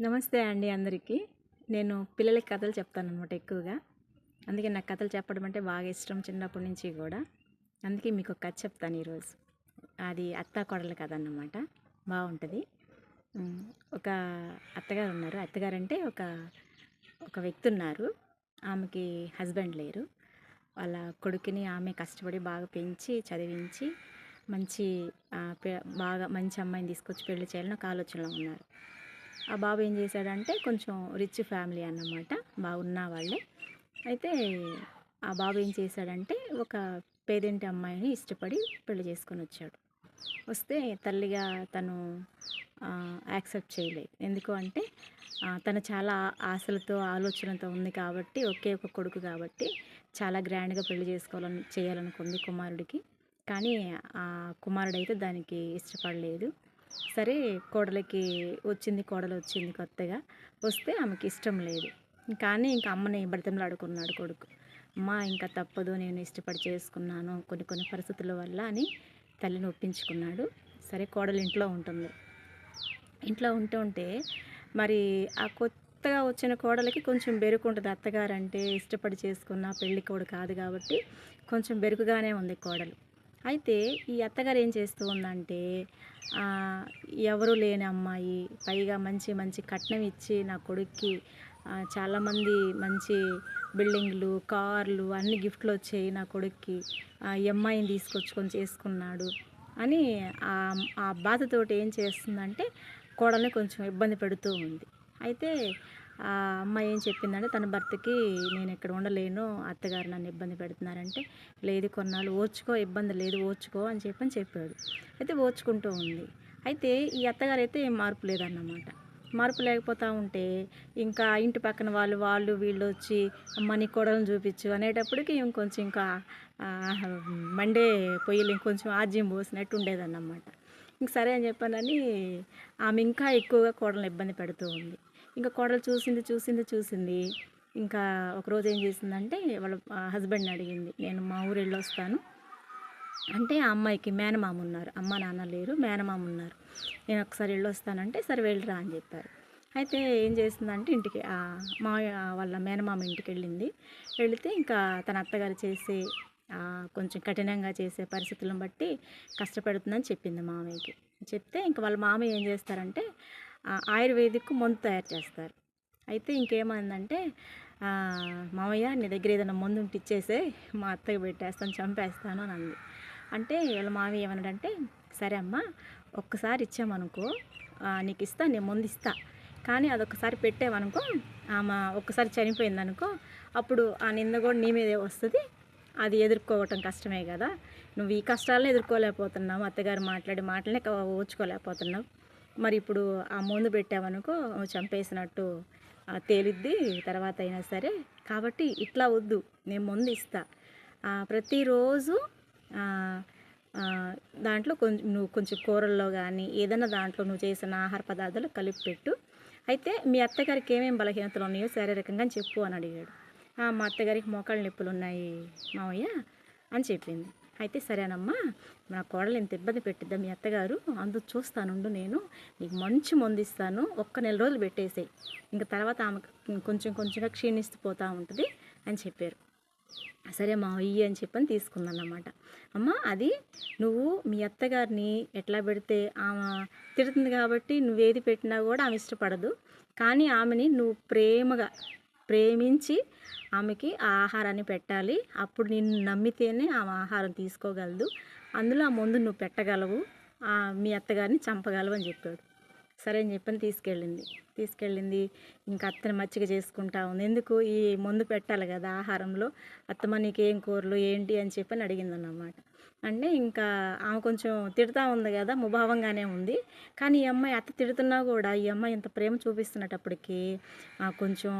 నమస్తే అండి అందరికీ. నేను పిల్లలకి కథలు చెప్తాను అనమాట ఎక్కువగా. అందుకే నాకు కథలు చెప్పడం అంటే బాగా ఇష్టం చిన్నప్పటి నుంచి కూడా. అందుకే మీకు ఒక కథ చెప్తాను ఈరోజు. అది అత్త కొడల కథ అన్నమాట. బాగుంటుంది. ఒక అత్తగారు ఉన్నారు. అత్తగారు అంటే ఒక ఒక వ్యక్తి ఉన్నారు. ఆమెకి హస్బెండ్ లేరు. వాళ్ళ కొడుకుని ఆమె కష్టపడి బాగా పెంచి చదివించి మంచి బాగా మంచి అమ్మాయిని తీసుకొచ్చి పెళ్ళి చేయాలని ఒక ఆలోచనలో ఉన్నారు. ఆ బాబు ఏం చేశాడంటే కొంచెం రిచ్ ఫ్యామిలీ అన్నమాట బాగున్న వాళ్ళే. అయితే ఆ బాబు ఏం చేశాడంటే ఒక పేదింటి అమ్మాయిని ఇష్టపడి పెళ్ళి చేసుకొని వచ్చాడు. వస్తే తల్లిగా తను యాక్సెప్ట్ చేయలేదు. ఎందుకు అంటే తను చాలా ఆశలతో ఆలోచనతో ఉంది కాబట్టి ఒకే ఒక కొడుకు కాబట్టి చాలా గ్రాండ్గా పెళ్ళి చేసుకోవాలని చేయాలనుకుంది కుమారుడికి. కానీ ఆ కుమారుడు అయితే దానికి ఇష్టపడలేదు. సరే కోడలికి వచ్చింది కోడలు వచ్చింది కొత్తగా. వస్తే ఆమెకి ఇష్టం లేదు. కానీ ఇంకా అమ్మని ఆడుకున్నాడు కొడుకు. అమ్మ ఇంకా తప్పదు నేను ఇష్టపడి చేసుకున్నాను కొన్ని కొన్ని పరిస్థితుల వల్ల అని తల్లిని ఒప్పించుకున్నాడు. సరే కోడలు ఇంట్లో ఉంటుంది. ఇంట్లో ఉంటూ ఉంటే మరి ఆ కొత్తగా వచ్చిన కోడలకి కొంచెం బెరుకు ఉంటుంది. అత్తగారు అంటే ఇష్టపడి చేసుకున్న పెళ్ళి కోడు కాదు కాబట్టి కొంచెం బెరుకుగానే ఉంది కోడలు. అయితే ఈ అత్తగారు ఏం చేస్తూ ఉందంటే ఎవరు లేని అమ్మాయి పైగా మంచి మంచి కట్నం ఇచ్చి నా కొడుక్కి చాలామంది మంచి బిల్డింగ్లు కార్లు అన్ని గిఫ్ట్లు వచ్చాయి నా కొడుక్కి ఈ అమ్మాయిని తీసుకొచ్చుకొని చేసుకున్నాడు అని ఆ ఆ బాధతోటి ఏం చేస్తుందంటే కోడల్ని కొంచెం ఇబ్బంది పెడుతూ ఉంది. అయితే ఆ అమ్మాయి ఏం చెప్పిందంటే తన భర్తకి నేను ఇక్కడ ఉండలేను అత్తగారు నన్ను ఇబ్బంది పెడుతున్నారంటే లేదు కొన్నాళ్ళు ఓర్చుకో ఇబ్బంది లేదు ఓర్చుకో అని చెప్పని చెప్పాడు. అయితే ఓర్చుకుంటూ ఉంది. అయితే ఈ అత్తగారు అయితే ఏం మార్పు లేదన్నమాట. మార్పు లేకపోతూ ఉంటే ఇంకా ఇంటి పక్కన వాళ్ళు వాళ్ళు వీళ్ళు వచ్చి అమ్మని కొడలను చూపించు అనేటప్పటికి ఇంకొంచెం ఇంకా మండే పొయ్యిలు ఇంకొంచెం ఆజ్యం పోసినట్టు ఉండేదన్నమాట. ఇంక సరే అని చెప్పానని ఆమె ఇంకా ఎక్కువగా కోడలను ఇబ్బంది పెడుతూ ఉంది. ఇంకా కోడలు చూసింది చూసింది చూసింది. ఇంకా ఒకరోజు ఏం చేసిందంటే వాళ్ళ హస్బెండ్ని అడిగింది. నేను మా ఊరు వెళ్ళి వస్తాను అంటే ఆ అమ్మాయికి మేనమామ ఉన్నారు. అమ్మ నాన్న లేరు మేనమామ ఉన్నారు. నేను ఒకసారి వెళ్ళి వస్తానంటే సరే వెళ్ళిరా అని చెప్పారు. అయితే ఏం చేసిందంటే ఇంటికి మా వాళ్ళ మేనమామ ఇంటికి వెళ్ళింది. వెళితే ఇంకా తన అత్తగారు చేసే కొంచెం కఠినంగా చేసే పరిస్థితులను బట్టి కష్టపెడుతుందని చెప్పింది మామయ్యకి చెప్తే ఇంకా వాళ్ళ మామయ్య ఏం చేస్తారంటే ఆయుర్వేదిక్ మందు తయారు చేస్తారు. అయితే ఇంకేమైందంటే మామయ్య నీ దగ్గర ఏదైనా మందు ఉంటే ఇచ్చేసే మా అత్తకి పెట్టేస్తాను చంపేస్తాను అని అంది. అంటే వీళ్ళ మామయ్య ఏమన్నాడంటే సరే అమ్మా ఒక్కసారి ఇచ్చామనుకో నీకు ఇస్తా నేను ముందు ఇస్తా. కానీ అదొకసారి పెట్టామనుకో ఆమె ఒక్కసారి చనిపోయిందనుకో అప్పుడు ఆ నింద కూడా నీ మీదే వస్తుంది. అది ఎదుర్కోవటం కష్టమే కదా. నువ్వు ఈ కష్టాలను ఎదుర్కోలేకపోతున్నావు అత్తగారు మాట్లాడి మాటలనే ఓచుకోలేకపోతున్నావు. మరి ఇప్పుడు ఆ ముందు పెట్టావనుకో చంపేసినట్టు తేలిద్ది. తర్వాత అయినా సరే కాబట్టి ఇట్లా వద్దు నేను ముందు ఇస్తా. ప్రతిరోజు దాంట్లో కొంచెం నువ్వు కొంచెం కూరల్లో కానీ ఏదైనా దాంట్లో నువ్వు చేసిన ఆహార పదార్థాలు కలిపి పెట్టు. అయితే మీ అత్తగారికి ఏమేమి బలహీనతలు ఉన్నాయో శారీరకంగా చెప్పు అని అడిగాడు. "ఆ, మా అత్తగారికి మోకాళ్ళ నొప్పులు ఉన్నాయి మావయ్య అని చెప్పింది. అయితే సరేనమ్మా నా కోడలు ఇంత ఇబ్బంది పెట్టిద్దా మీ అత్తగారు? అందు చూస్తానుండు నేను. నీకు మంచి మందు ఇస్తాను. ఒక్క నెల రోజులు పెట్టేసేయి. ఇంకా తర్వాత ఆమె కొంచెం కొంచెంగా క్షీణిస్తూ పోతూ ఉంటుంది అని చెప్పారు. సరే మా అయ్యి అని చెప్పని తీసుకుందన్నమాట అమ్మ అది నువ్వు మీ అత్తగారిని ఎట్లా పెడితే ఆమె తిడుతుంది కాబట్టి నువ్వేది పెట్టినా కూడా ఆమె ఇష్టపడదు. కానీ ఆమెని నువ్వు ప్రేమగా ప్రేమించి ఆమెకి ఆ ఆహారాన్ని పెట్టాలి. అప్పుడు నిన్ను నమ్మితేనే ఆమె ఆహారం తీసుకోగలదు. అందులో ఆ మందు నువ్వు పెట్టగలవు. ఆ మీ అత్తగారిని చంపగలవు అని చెప్పాడు. సరే అని చెప్పని తీసుకెళ్ళింది. తీసుకెళ్ళింది. ఇంకా అత్తని మచ్చిక చేసుకుంటా ఉంది. ఎందుకు? ఈ మందు పెట్టాలి కదా ఆహారంలో. అత్తమ్మ నీకు ఏం కూరలు? ఏంటి? అని చెప్పని అడిగింది అన్నమాట అంటే ఇంకా ఆమె కొంచెం తిడతా ఉంది కదా ముభావంగానే ఉంది. కానీ ఈ అమ్మాయి అత్త తిడుతున్నా కూడా ఈ అమ్మాయి ఇంత ప్రేమ చూపిస్తున్నప్పటికీ కొంచెం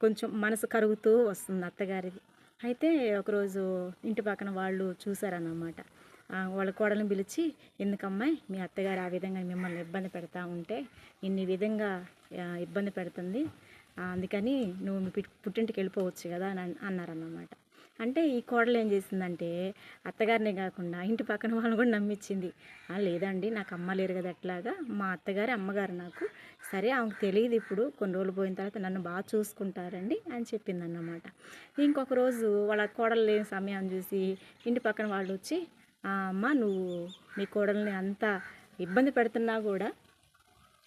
కొంచెం మనసు కరుగుతూ వస్తుంది అత్తగారిది. అయితే ఒకరోజు ఇంటి పక్కన వాళ్ళు చూసారన్నమాట. వాళ్ళ కోడలను పిలిచి ఎందుకమ్మాయి మీ అత్తగారు ఆ విధంగా మిమ్మల్ని ఇబ్బంది పెడతా ఉంటే ఇన్ని విధంగా ఇబ్బంది పెడుతుంది. అందుకని నువ్వు మీ పుట్టింటికి వెళ్ళిపోవచ్చు కదా అని అన్నారన్నమాట. అంటే ఈ కోడలు ఏం చేసిందంటే అత్తగారినే కాకుండా ఇంటి పక్కన వాళ్ళని కూడా నమ్మించింది లేదండి నాకు అమ్మ లేరు కదా అట్లాగా. మా అత్తగారి అమ్మగారు నాకు సరే ఆమెకు తెలియదు ఇప్పుడు కొన్ని రోజులు పోయిన తర్వాత నన్ను బాగా చూసుకుంటారండి అని చెప్పింది అన్నమాట ఇంకొక రోజు వాళ్ళ కోడలు లేని సమయం చూసి ఇంటి పక్కన వాళ్ళు వచ్చి అమ్మ నువ్వు మీ కోడల్ని అంత ఇబ్బంది పెడుతున్నా కూడా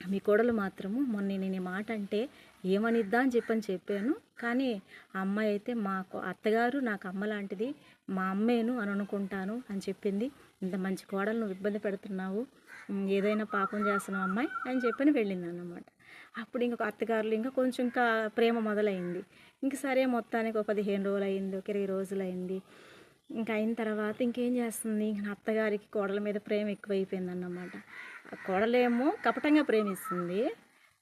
మీ కోడలు మాత్రము మొన్న నేను ఈ మాట అంటే ఏమనిద్దా అని చెప్పని చెప్పాను. కానీ ఆ అమ్మాయి అయితే మాకు అత్తగారు నాకు అమ్మ లాంటిది మా అమ్మేను అని అనుకుంటాను అని చెప్పింది. ఇంత మంచి కోడలు నువ్వు ఇబ్బంది పెడుతున్నావు ఏదైనా పాపం చేస్తున్నావు అమ్మాయి అని చెప్పని వెళ్ళింది అన్నమాట అప్పుడు ఇంకొక అత్తగారులు ఇంకా కొంచెం ఇంకా ప్రేమ మొదలైంది. ఇంక సరే మొత్తానికి ఒక పదిహేను రోజులు అయింది ఒక ఇరవై రోజులు అయింది ఇంకా అయిన తర్వాత ఇంకేం చేస్తుంది? ఇంక నా అత్తగారికి కోడల మీద ప్రేమ ఎక్కువైపోయిందన్నమాట. ఆ కోడలేమో కపటంగా ప్రేమిస్తుంది.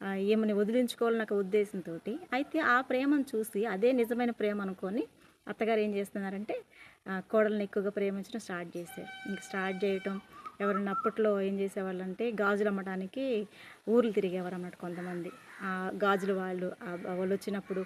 ఏమని ఈమెని వదిలించుకోవాలని ఒక ఉద్దేశంతో అయితే ఆ ప్రేమను చూసి అదే నిజమైన ప్రేమ అనుకొని అత్తగారు ఏం చేస్తున్నారంటే కోడల్ని ఎక్కువగా ప్రేమించడం స్టార్ట్ చేశారు. ఇంక స్టార్ట్ చేయటం ఎవరన్నా అప్పట్లో ఏం చేసేవాళ్ళంటే గాజులు అమ్మడానికి ఊర్లు తిరిగేవారు అన్నమాట కొంతమంది. ఆ గాజులు వాళ్ళు వాళ్ళు వచ్చినప్పుడు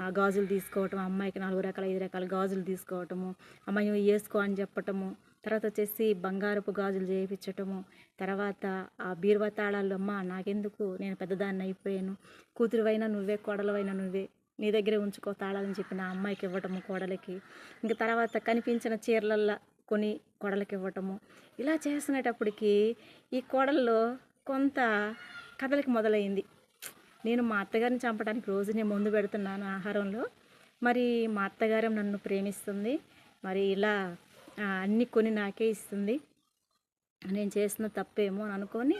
గాజులు తీసుకోవటం అమ్మాయికి నాలుగు రకాల ఐదు రకాల గాజులు తీసుకోవటము అమ్మాయి వేసుకో అని చెప్పటము తర్వాత వచ్చేసి బంగారపు గాజులు చేయించటము తర్వాత ఆ బీరువా తాళాలు అమ్మ నాకెందుకు? నేను పెద్దదాన్ని అయిపోయాను. కూతురువైనా నువ్వే కోడలవైనా నువ్వే. నీ దగ్గరే ఉంచుకో తాళాలని చెప్పి నా అమ్మాయికి ఇవ్వటము కోడలికి. ఇంకా తర్వాత కనిపించిన చీరలల్లా కొని కోడలికి ఇవ్వటము. ఇలా చేస్తున్నటప్పటికి ఈ కోడల్లో కొంత కథలకి మొదలైంది. నేను మా అత్తగారిని చంపడానికి రోజు నేను ముందు పెడుతున్నాను ఆహారంలో. మరి మా అత్తగారు నన్ను ప్రేమిస్తుంది. మరి ఇలా అన్ని కొని నాకే ఇస్తుంది. నేను చేసిన తప్పేమో అని అనుకొని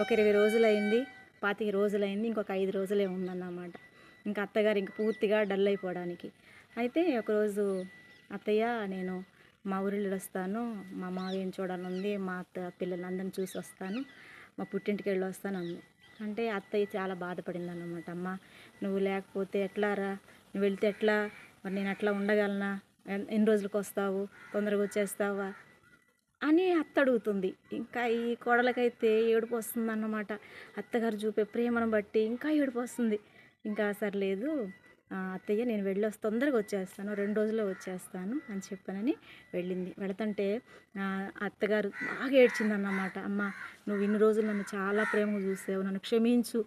ఒక ఇరవై రోజులైంది. పాతిక రోజులైంది. ఇంకొక ఐదు రోజులే ఉందన్నమాట. ఇంకా అత్తగారు ఇంక పూర్తిగా డల్ అయిపోవడానికి. అయితే ఒకరోజు అత్తయ్య నేను మా ఊరిలో వస్తాను. మా మావయ్యని చూడాలని ఉంది. మా అత్త పిల్లలందరిని చూసి వస్తాను. మా పుట్టింటికి వెళ్ళి వస్తాను అంది. అంటే అత్తయ్య చాలా బాధపడింది అన్నమాట అమ్మ నువ్వు లేకపోతే ఎట్లా రా నువ్వు వెళ్తే ఎట్లా? మరి నేను అట్లా ఉండగలనా? ఎన్ని రోజులకు వస్తావు? తొందరగా వచ్చేస్తావా? అని అత్త అడుగుతుంది. ఇంకా ఈ కోడలకైతే ఏడుపు వస్తుంది అన్నమాట అత్తగారు చూపే ప్రేమను బట్టి ఇంకా ఏడుపు వస్తుంది. ఇంకా సర్లేదు అత్తయ్య నేను వెళ్ళి వస్తే తొందరగా వచ్చేస్తాను రెండు రోజుల్లో వచ్చేస్తాను అని చెప్పానని వెళ్ళింది. వెళతంటే అత్తగారు బాగా ఏడ్చిందన్నమాట. అమ్మ నువ్వు ఇన్ని రోజులు నన్ను చాలా ప్రేమగా చూసావు నన్ను క్షమించు.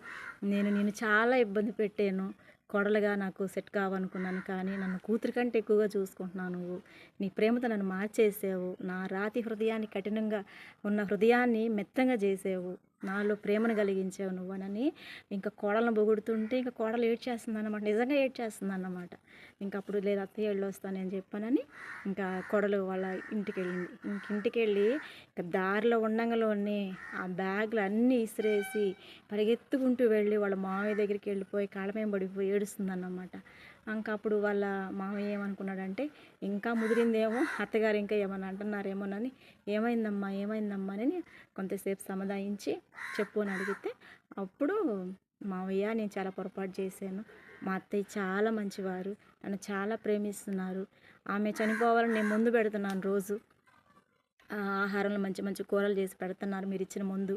నేను నేను చాలా ఇబ్బంది పెట్టాను. కొడలుగా నాకు సెట్ కావనుకున్నాను కానీ నన్ను కూతురి కంటే ఎక్కువగా చూసుకుంటున్నావు నువ్వు. నీ ప్రేమతో నన్ను మార్చేసావు. నా రాతి హృదయాన్ని కఠినంగా ఉన్న హృదయాన్ని మెత్తంగా చేసావు. నాలో ప్రేమను కలిగించావు నువ్వనని ఇంకా కోడలను పొగుడుతుంటే ఇంకా కోడలు ఏడ్చేస్తుంది అనమాట నిజంగా ఏడ్చేస్తుంది అన్నమాట ఇంకా అప్పుడు లేదు అత్తయ్య వెళ్ళి వస్తానని చెప్పానని ఇంకా కోడలు వాళ్ళ ఇంటికి వెళ్ళింది ఇంక ఇంటికి వెళ్ళి ఇంకా దారిలో ఉండంగలోనే ఆ బ్యాగ్లు అన్నీ ఇసిరేసి పరిగెత్తుకుంటూ వెళ్ళి వాళ్ళ మామయ్య దగ్గరికి వెళ్ళిపోయి కాళ్ళమేం పడిపోయి ఏడుస్తుంది అన్నమాట ఇంకా అప్పుడు వాళ్ళ మామయ్య ఏమనుకున్నాడంటే ఇంకా ముదిరిందేమో అత్తగారు ఇంకా ఏమన్నా అంటున్నారేమోనని ఏమైందమ్మా ఏమైందమ్మా అని కొంతసేపు సమాధానించి చెప్పు అని అడిగితే అప్పుడు మావయ్య నేను చాలా పొరపాటు చేశాను. మా అత్తయ్య చాలా మంచివారు నన్ను చాలా ప్రేమిస్తున్నారు. ఆమె చనిపోవాలని నేను ముందు పెడుతున్నాను రోజు. ఆహారంలో మంచి మంచి కూరలు చేసి పెడుతున్నారు మీరు ఇచ్చిన ముందు.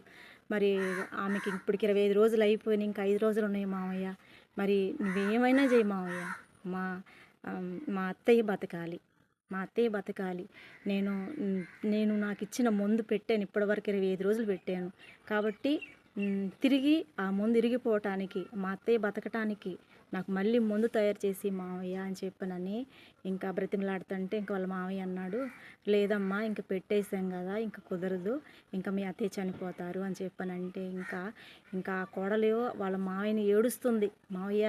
మరి ఆమెకి ఇప్పటికి ఇరవై ఐదు రోజులు అయిపోయినాయి ఇంకా ఐదు రోజులు ఉన్నాయి మామయ్య. మరి నువ్వేమైనా చేయి మావయ్య. మా మా అత్తయ్య బతకాలి. మా అత్తయ్య బతకాలి. నేను నేను నాకు ఇచ్చిన మందు పెట్టాను. ఇప్పటివరకు ఇరవై ఐదు రోజులు పెట్టాను. కాబట్టి తిరిగి ఆ మందు ఇరిగిపోవటానికి మా అత్తయ్య బతకటానికి నాకు మళ్ళీ ముందు తయారు చేసి మావయ్య అని చెప్పనని ఇంకా బ్రతిమలాడుతుంటే ఇంకా వాళ్ళ మావయ్య అన్నాడు లేదమ్మా ఇంకా పెట్టేసాం కదా ఇంకా కుదరదు ఇంకా మీ అత్తయ్య చనిపోతారు అని చెప్పనంటే ఇంకా ఇంకా ఆ కోడలు వాళ్ళ మావయ్యని ఏడుస్తుంది మావయ్య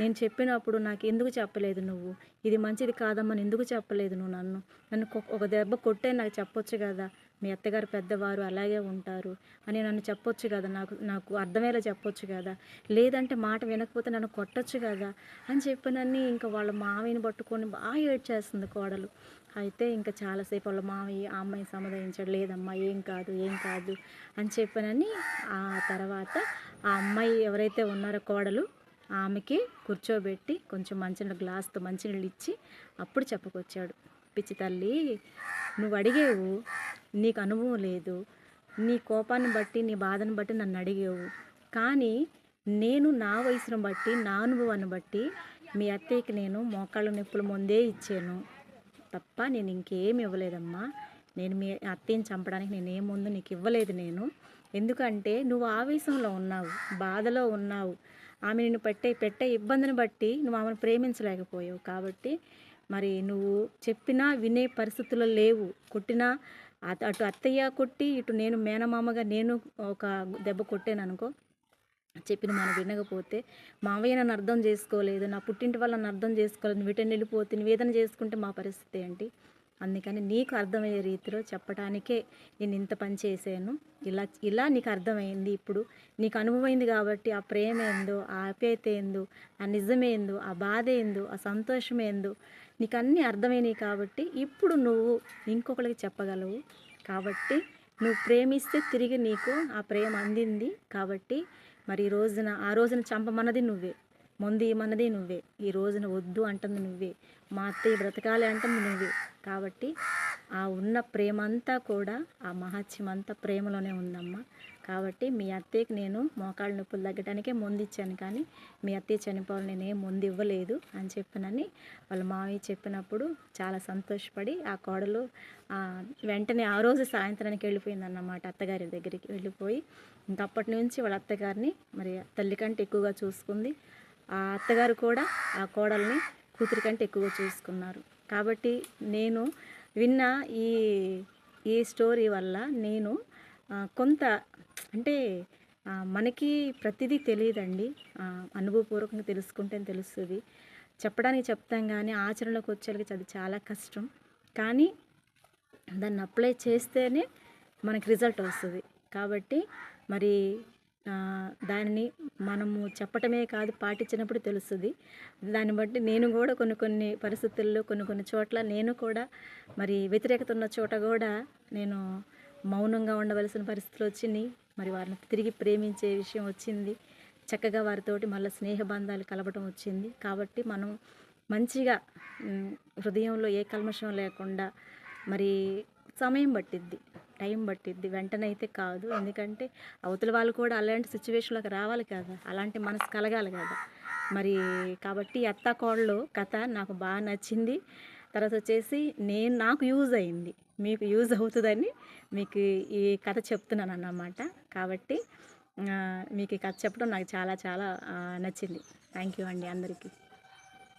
నేను చెప్పినప్పుడు నాకు ఎందుకు చెప్పలేదు నువ్వు? ఇది మంచిది కాదమ్మా ఎందుకు చెప్పలేదు నువ్వు నన్ను? నన్ను ఒక దెబ్బ కొట్టే నాకు చెప్పొచ్చు కదా మీ అత్తగారు పెద్దవారు అలాగే ఉంటారు అని నన్ను చెప్పొచ్చు కదా నాకు నాకు అర్థమయ్యేలా చెప్పొచ్చు కదా లేదంటే మాట వినకపోతే నన్ను కొట్టచ్చు కదా అని చెప్పినన్ని ఇంకా వాళ్ళ మావయ్యని పట్టుకొని బాగా ఏడ్చేస్తుంది కోడలు. అయితే ఇంకా చాలాసేపు వాళ్ళ మావయ్య ఆ అమ్మాయిని సమాధానించాడు లేదమ్మా ఏం కాదు ఏం కాదు అని చెప్పినని ఆ తర్వాత ఆ అమ్మాయి ఎవరైతే ఉన్నారో కోడలు ఆమెకి కూర్చోబెట్టి కొంచెం మంచినీళ్ళ గ్లాస్తో మంచినీళ్ళు ఇచ్చి అప్పుడు చెప్పుకొచ్చాడు. పిచ్చి తల్లి నువ్వు అడిగేవు నీకు అనుభవం లేదు. నీ కోపాన్ని బట్టి నీ బాధను బట్టి నన్ను అడిగేవు. కానీ నేను నా వయసును బట్టి నా అనుభవాన్ని బట్టి మీ అత్తయ్యకి నేను మోకాళ్ళ నొప్పులు ముందే ఇచ్చాను. తప్ప నేను ఇంకేమి ఇవ్వలేదమ్మా. నేను మీ అత్తయ్యని చంపడానికి నేను ఏం ముందు నీకు ఇవ్వలేదు నేను. ఎందుకంటే నువ్వు ఆవేశంలో ఉన్నావు బాధలో ఉన్నావు. ఆమె నిన్ను పెట్టే పెట్టే ఇబ్బందిని బట్టి నువ్వు ఆమెను ప్రేమించలేకపోయావు కాబట్టి మరి నువ్వు చెప్పినా వినే పరిస్థితుల్లో లేవు. కొట్టినా అటు అత్తయ్య కొట్టి ఇటు నేను మేనమామగా నేను ఒక దెబ్బ కొట్టాను అనుకో చెప్పిన మనం వినకపోతే మావయ్య నన్ను అర్థం చేసుకోలేదు. నా పుట్టింటి వాళ్ళని నన్ను అర్థం చేసుకోలేదు. నువ్వు వీటిని వెళ్ళిపోతే నివేదన చేసుకుంటే మా పరిస్థితి ఏంటి? అందుకని నీకు అర్థమయ్యే రీతిలో చెప్పడానికే నేను ఇంత పని చేశాను. ఇలా ఇలా నీకు అర్థమైంది ఇప్పుడు. నీకు అనుభవమైంది కాబట్టి ఆ ప్రేమ ఏందో ఆ ఆప్యాయత ఏందో ఆ నిజమేందో ఆ బాధ ఏందో ఆ సంతోషం ఏందో నీకు అన్నీ అర్థమైనాయి కాబట్టి ఇప్పుడు నువ్వు ఇంకొకరికి చెప్పగలవు. కాబట్టి నువ్వు ప్రేమిస్తే తిరిగి నీకు ఆ ప్రేమ అందింది కాబట్టి మరి ఈ రోజున ఆ రోజున చంపమన్నది నువ్వే. ముందు ఏమన్నది నువ్వే. ఈ రోజున వద్దు అంటుంది నువ్వే. మా అత్తయ్య బ్రతకాలి అంటుంది నువ్వే. కాబట్టి ఆ ఉన్న ప్రేమ అంతా కూడా ఆ మహత్యం అంతా ప్రేమలోనే ఉందమ్మా. కాబట్టి మీ అత్తయ్యకి నేను మోకాళ్ళ నొప్పులు తగ్గడానికే ముందు ఇచ్చాను కానీ మీ అత్తయ్య చనిపోవాలి నేను ఏం ముందు ఇవ్వలేదు అని చెప్పినని వాళ్ళ మామయ్య చెప్పినప్పుడు చాలా సంతోషపడి ఆ కోడలు వెంటనే ఆ రోజు సాయంత్రానికి వెళ్ళిపోయిందన్నమాట అత్తగారి దగ్గరికి వెళ్ళిపోయి. ఇంకప్పటి నుంచి వాళ్ళ అత్తగారిని మరి తల్లి కంటే ఎక్కువగా చూసుకుంది. ఆ అత్తగారు కూడా ఆ కోడల్ని కూతురి కంటే ఎక్కువగా చూసుకున్నారు. కాబట్టి నేను విన్న ఈ ఈ స్టోరీ వల్ల నేను కొంత అంటే మనకి ప్రతిదీ తెలియదండి. అనుభవపూర్వకంగా తెలుసుకుంటేనే తెలుస్తుంది. చెప్పడానికి చెప్తాం కానీ ఆచరణలోకి వచ్చేసరికి అది చాలా కష్టం. కానీ దాన్ని అప్లై చేస్తేనే మనకి రిజల్ట్ వస్తుంది. కాబట్టి మరి దానిని మనము చెప్పటమే కాదు పాటించినప్పుడు తెలుస్తుంది. దాన్ని బట్టి నేను కూడా కొన్ని కొన్ని పరిస్థితుల్లో కొన్ని కొన్ని చోట్ల నేను కూడా మరి వ్యతిరేకత ఉన్న చోట కూడా నేను మౌనంగా ఉండవలసిన పరిస్థితులు వచ్చినాయి. మరి వారిని తిరిగి ప్రేమించే విషయం వచ్చింది. చక్కగా వారితోటి మళ్ళీ స్నేహబంధాలు కలపడం వచ్చింది. కాబట్టి మనం మంచిగా హృదయంలో ఏ కల్మషం లేకుండా మరి సమయం పట్టిద్ది టైం పట్టిద్ది. వెంటనే అయితే కాదు. ఎందుకంటే అవతల వాళ్ళు కూడా అలాంటి సిచ్యువేషన్లోకి రావాలి కదా. అలాంటి మనసు కలగాలి కదా. మరి కాబట్టి అత్త కోడలు కథ నాకు బాగా నచ్చింది. తర్వాత వచ్చేసి నేను నాకు యూజ్ అయింది. మీకు యూజ్ అవుతుందని మీకు ఈ కథ చెప్తున్నాను అన్నమాట కాబట్టి మీకు ఈ కథ చెప్పడం నాకు చాలా చాలా నచ్చింది. థ్యాంక్ యూ అండి అందరికీ.